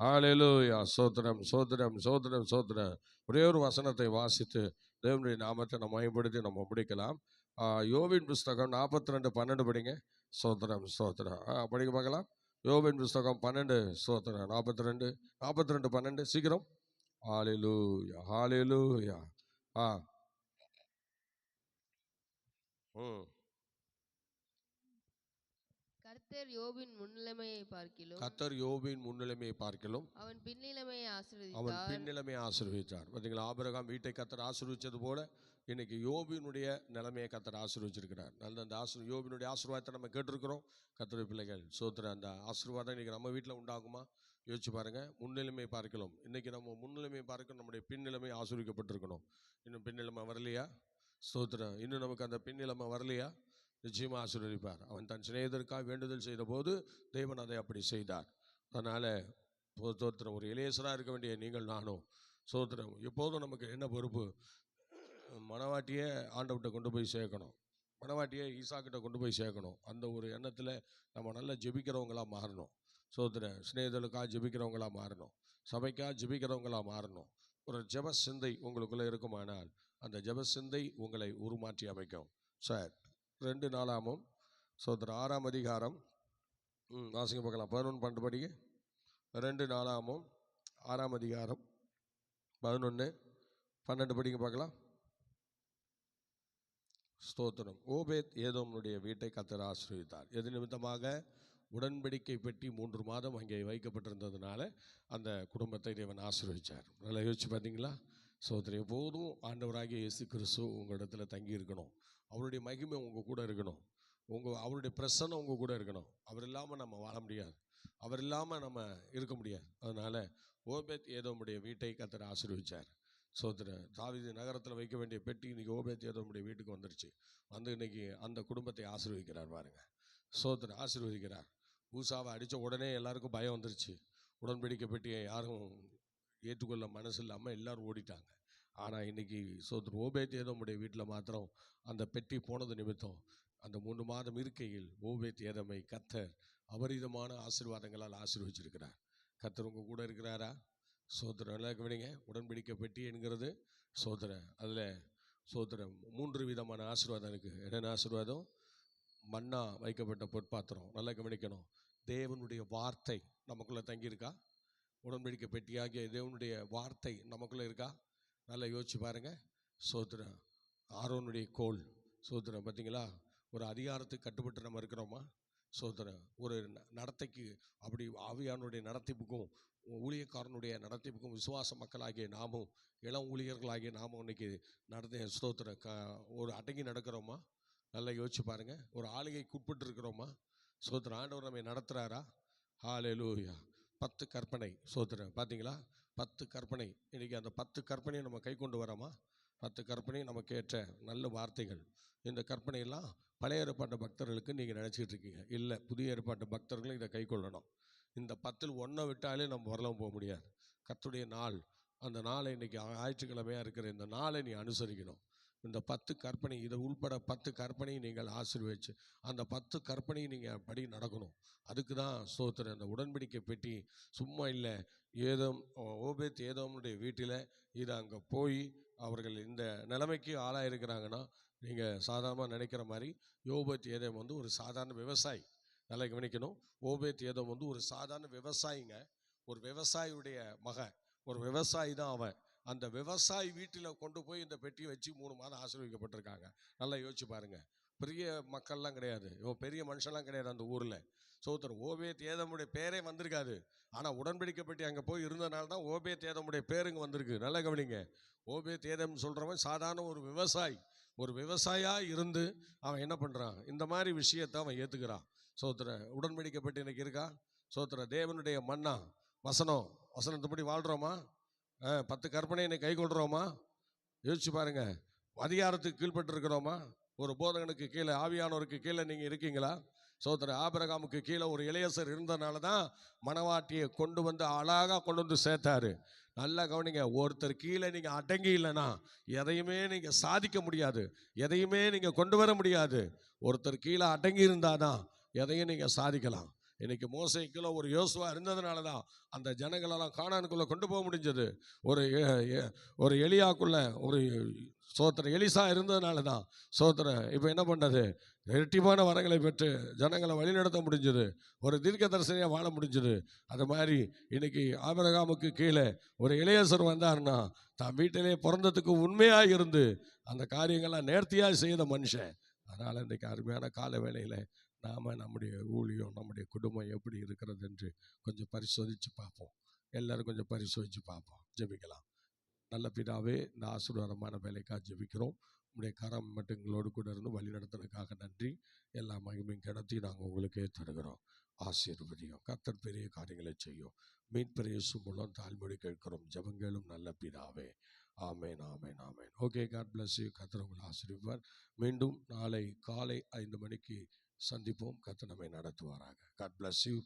ஆலையிலூயா சோத்திரம் சோத்திரம் சோத்திரம் சோத்திரம். ஒரே ஒரு வசனத்தை வாசித்து தேவனுடைய நாமத்தை நம்ம மயப்படுத்தி நம்ம முடிக்கலாம் யோவின் புஸ்தகம் நாற்பத்தி ரெண்டு பன்னெண்டு படிங்க. சோத்திரம் சோத்திரம். ஆ படிக்க பார்க்கலாம். யோவின் புஸ்தகம் பன்னெண்டு சோத்திரம். நாற்பத்தி ரெண்டு நாற்பத்தி ரெண்டு பன்னெண்டு. சீக்கிரம். ஆலிலூயா ஆலிலூயா ஆ. ம்
கர்த்தர் யோபின் முன்னிலைமையை பார்க்கிலும்
கத்தர் யோபின் முன்னிலைமையை பார்க்கலும்
அவன் பின்னிலைமையை
அவன்
ஆசீர்வதித்தார்
பின்னிலைமையை ஆசீர்வதித்தார். பார்த்தீங்களா ஆபிரகாம் வீட்டை கத்தர் ஆசீர்வதிச்சது போல இன்னைக்கு யோபினுடைய நிலைமையை கத்தர் ஆசீர்வதிச்சிருக்கிறார். நல்ல அந்த ஆசீர் யோபினுடைய ஆசீர்வாதத்தை நம்ம கேட்டிருக்கிறோம். கத்தருடைய பிள்ளைகள் சோத்திர அந்த ஆசீர்வாதம் இன்னைக்கு நம்ம வீட்டில் உண்டாகுமா? யோசிச்சு பாருங்க. முன்னிலைமை பார்க்கலாம். இன்னைக்கு நம்ம முன்னிலைமை பார்க்க நம்முடைய பின்னிலைமை ஆசீர்விக்கப்பட்டிருக்கணும் இன்னும் பின்னிலைமை வரலையா? ஸ்தோத்திரம் இன்னும் நமக்கு அந்த பின்னிலைமை வரலையா? நிச்சயமாக ஆசீர்வதிப்பார். அவன் தன் சிநேகிதருக்காக வேண்டுதல் செய்தபோது தேவன் அதை அப்படி செய்தார். அதனால் சோத்திரம் ஒரு இளையசராக இருக்க வேண்டிய நீங்கள் நானும் சோத்திரம் எப்போதும் நமக்கு என்ன பொறுப்பு? மணவாட்டியை ஆண்டவர்கிட்ட கொண்டு போய் சேர்க்கணும். மணவாட்டியை ஈசாக்கிட்ட கொண்டு போய் சேர்க்கணும். அந்த ஒரு எண்ணத்தில் நம்ம நல்லா ஜெபிக்கிறவங்களா மாறணும். சோத்திர சிநேகிதர்களுக்காக ஜெபிக்கிறவங்களா மாறணும். சபைக்காக ஜெபிக்கிறவங்களா மாறணும். ஒரு ஜெப சிந்தை உங்களுக்குள்ளே இருக்குமானால் அந்த ஜெப சிந்தை உங்களை உருமாற்றி அமைக்கும். சார். ரெண்டு நாலாமும். சோத்திர ஆறாம் அதிகாரம். ம் வாசிங்க பார்க்கலாம் பதினொன்று பன்னெண்டு படிங்க. ரெண்டு நாலாமும் ஆறாம் அதிகாரம். பதினொன்று பன்னெண்டு படிங்க பார்க்கலாம். ஸ்தோத்திரம். ஓபேத் ஏதோம்னுடைய வீட்டை கத்தர் ஆசிரியத்தார் எது நிமித்தமாக உடன்படிக்கை பெட்டி மூன்று மாதம் அங்கே வைக்கப்பட்டிருந்ததுனால அந்த குடும்பத்தை தேவன் ஆசீர்வதிச்சார். நல்லா யோசிச்சு பார்த்தீங்களா? சோதரி எப்போதும் ஆண்டவராகிய இயேசு கிறிஸ்து உங்களிடத்துல தங்கி இருக்கணும் அவருடைய மகிமை உங்கள் கூட இருக்கணும். உங்கள் அவருடைய பிரசன்னம் உங்கள் கூட இருக்கணும். அவர் இல்லாமல் நம்ம வாழ முடியாது. அவர் இல்லாமல் நம்ம இருக்க முடியாது. அதனால் ஓபேத் ஏதோமுடைய வீட்டை கத்தர் ஆசீர்வதிச்சார். சோத்திர தாவிதி நகரத்தில் வைக்க வேண்டிய பெட்டி இன்றைக்கி ஓபேத் ஏதோமுடைய வீட்டுக்கு வந்துருச்சு. வந்து இன்னைக்கு அந்த குடும்பத்தை ஆசீர்வதிக்கிறார் பாருங்க. சோத்திர ஆசீர்வதிக்கிறார். ஊசாவை அடித்த உடனே எல்லாருக்கும் பயம் வந்துருச்சு. உடன்படிக்கை பெட்டியை யாரும் ஏற்றுக்கொள்ள மனசு இல்லாமல் எல்லோரும் ஓடிட்டாங்க. ஆனால் இன்றைக்கி சோதர் ஓபேத்தியதோ நம்முடைய வீட்டில் மாத்திரம் அந்த பெட்டி போனது நிமித்தம் அந்த மூன்று மாதம் இருக்கையில் ஓபேத் ஏதமை கத்தர் அபரிதமான ஆசீர்வாதங்களால் ஆசீர்வச்சிருக்கிறார். கத்தர் உங்கள் கூட இருக்கிறாரா? சோத்திரம் நல்லா கவனிங்க. உடன்படிக்கை பெட்டி என்கிறது சோத்திரம் அதில் சோத்திரம் மூன்று விதமான ஆசீர்வாதம் இருக்குது என்னென்ன ஆசீர்வாதம்? மண்ணா வைக்கப்பட்ட பொற்பாத்திரம். நல்லா கவனிக்கணும். தேவனுடைய வார்த்தை நமக்குள்ளே தங்கியிருக்கா? உடன்படிக்கை பெட்டியாகிய தேவனுடைய வார்த்தை நமக்குள்ளே இருக்கா? நல்லா யோசிச்சு பாருங்கள் சோதரம் ஆரோனுடைய கோல். சோதரம் பார்த்தீங்களா? ஒரு அதிகாரத்துக்கு கட்டுப்பட்டு நம்ம இருக்கிறோமா? சோதரம் ஒரு நடத்தைக்கு அப்படி ஆவியானுடைய நடத்திப்புக்கும் ஊழியக்காரனுடைய நடத்திப்புக்கும் விசுவாச மக்களாகிய நாமும் இளம் ஊழியர்களாகிய நாமும் இன்னைக்கு நடந்த ஸ்தோத்திர க ஒரு அடங்கி நடக்கிறோமா? நல்லா யோசிச்சு பாருங்கள் ஒரு ஆளுகைக்கு உட்பட்டு இருக்கிறோமா? சோதரம் ஆண்டவர் நம்மை நடத்துகிறாரா ஹalleluya பத்து கற்பனை சோதரம் பார்த்தீங்களா? பத்து கற்பனை. இன்னைக்கு அந்த பத்து கற்பனையை நம்ம கை கொண்டு வரோமா? பத்து கற்பனை நமக்கு ஏற்ற நல்ல வார்த்தைகள். இந்த கற்பனையெல்லாம் பழைய ஏற்பாட்டு பக்தர்களுக்கு நீங்கள் நினச்சிக்கிட்டு இருக்கீங்க. இல்லை புதிய ஏற்பாட்டு பக்தர்களும் இதை கை கொள்ளணும். இந்த பத்தில் ஒன்றை விட்டாலே நம்ம வரலாம் போக முடியாது. கத்துடைய நாள் அந்த நாளை இன்னைக்கு ஞாயிற்றுக்கிழமையாக இருக்கிற இந்த நாளை நீ அனுசரிக்கணும். இந்த பத்து கற்பனை இதை உள்பட பத்து கற்பனையை நீங்கள் ஆசீர்வதிச்சு அந்த பத்து கற்பனையை நீங்கள் படி நடக்கணும். அதுக்கு தான் ஸ்தோத்திரம் அந்த உடன்படிக்கை பெட்டி சும்மா இல்லை. ஏதோ ஓபேத் ஏதோமுடைய வீட்டில் இது அங்கே போய் அவர்கள் இந்த நிலைமைக்கு ஆளாயிருக்கிறாங்கன்னா நீங்கள் சாதாரணமாக நினைக்கிற மாதிரி யோபேத் ஏதம் வந்து ஒரு சாதாரண விவசாயி. நல்லா கவனிக்கணும். ஓபேத் ஏதம் வந்து ஒரு சாதாரண விவசாயிங்க. ஒரு விவசாயியுடைய மகன். ஒரு விவசாயி தான் அவன். அந்த விவசாயி வீட்டில் கொண்டு போய் இந்த பெட்டியை வச்சு மூணு மாதம் ஆசீர்வதிக்கப்பட்டிருக்காங்க. நல்லா யோசிச்சு பாருங்கள் பெரிய மக்கள்லாம் கிடையாது. இவன் பெரிய மனுஷன்லாம் கிடையாது அந்த ஊரில். சோத்தர் ஓபே தேதமுடைய பேரே வந்திருக்காது. ஆனால் உடன்படிக்கை பெட்டி அங்கே போய் இருந்தனால தான் ஓபே தேதமுடைய பேருங்க வந்திருக்கு. நல்லா கவனிங்க. ஓபே தேதம் சொல்கிறவன் சாதாரண ஒரு விவசாயி. ஒரு விவசாயியாக இருந்து அவன் என்ன பண்ணுறான் இந்த மாதிரி விஷயத்தை அவன் ஏற்றுக்கிறான் சோத்திர உடன்படிக்கை இன்னைக்கு இருக்கா? சோத்திர தேவனுடைய மன்னா வசனம் வசனத்தைப்படி வாழ்கிறோமா பத்து கற்பனையினை கை கொள்கிறோமா யோசிச்சு பாருங்க. அதிகாரத்துக்கு கீழ்பட்டிருக்கிறோமா? ஒரு போதகனுக்கு கீழே ஆவியானோருக்கு கீழே நீங்கள் இருக்கீங்களா? சோதர ஆபிரகாமுக்கு கீழே ஒரு இளையசர் இருந்தனால தான் மணவாட்டியை கொண்டு வந்து அழகாக கொண்டு வந்து சேர்த்தாரு. நல்லா கவனிங்க ஒருத்தர் கீழே நீங்கள் அடங்கி இல்லைன்னா எதையுமே நீங்கள் சாதிக்க முடியாது. எதையுமே நீங்கள் கொண்டு வர முடியாது. ஒருத்தர் கீழே அடங்கி இருந்தால் தான் எதையும் நீங்கள் சாதிக்கலாம். இன்னைக்கு மோசைக்குள்ள ஒரு யோசுவா இருந்ததுனால தான் அந்த ஜனங்களெல்லாம் காணானுக்குள்ளே கொண்டு போக முடிஞ்சது. ஒரு ஒரு எலியாக்குள்ள ஒரு சோத்திர எலிசா இருந்ததுனால தான் சோத்திர இப்போ என்ன பண்ணது இரட்டிப்பான வரங்களை பெற்று ஜனங்களை வழிநடத்த முடிஞ்சது. ஒரு தீர்க்க தரிசனையாக வாழ முடிஞ்சது. அது மாதிரி இன்னைக்கு ஆபிரகாமுக்கு கீழே ஒரு இளையசர் வந்தாருன்னா தான் வீட்டிலே பிறந்ததுக்கு உண்மையாக இருந்து அந்த காரியங்கள்லாம் நேர்த்தியாக செய்த மனுஷன். அதனால் இன்றைக்கி அருமையான கால வேலையில் நாம் நம்முடைய ஊழியம் நம்முடைய குடும்பம் எப்படி இருக்கிறது என்று கொஞ்சம் பரிசோதித்து பார்ப்போம். எல்லோரும் கொஞ்சம் பரிசோதித்து பார்ப்போம். ஜெபிக்கலாம். நல்ல பிதாவே இந்த ஆசீர்வாதமான வேலைக்காக ஜெபிக்கிறோம். உங்களுடைய கரம் மட்டும் எங்களோடு கூட இருந்து வழி நடத்துறதுக்காக நன்றி. எல்லா மகிமையும் கிடத்தி நாங்கள் உங்களுக்கே தருகிறோம். ஆசீர்வதியும். கத்தர் பெரிய காரியங்களை செய்யும். மீன் பெரிய மூலம் தாழ்மொழி கேட்கிறோம். ஜெபங்களும் நல்ல பிதாவே. ஆமேன் ஆமேன் ஆமேன். ஓகே காட் பிளஸ் யூ கத்தர் உங்களை ஆசீர்வார் மீண்டும் நாளை காலை ஐந்து மணிக்கு சந்திப்போம். கத்து நம்மை நடத்துவாராக. God bless you